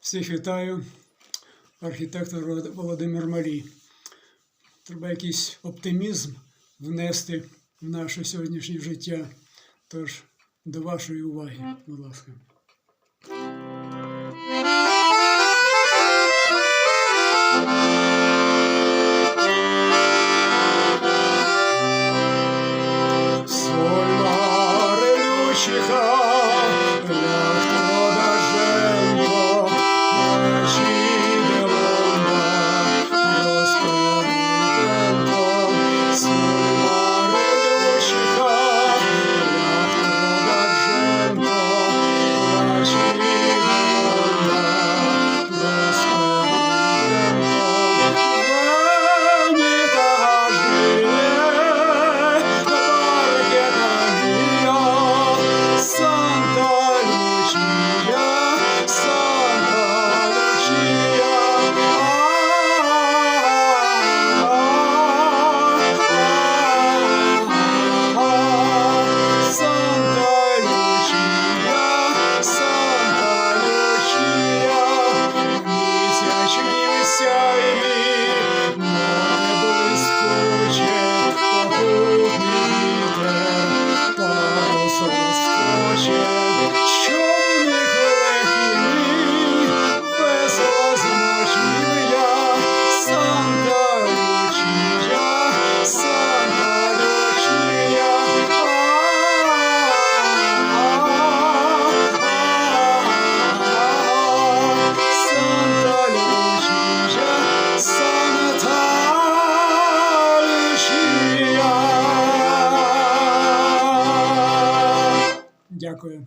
Всіх вітаю, архітектор Володимир Марій. Треба якийсь оптимізм внести в наше сьогоднішнє життя. Тож до вашої уваги, будь ласка. Соль Дякую.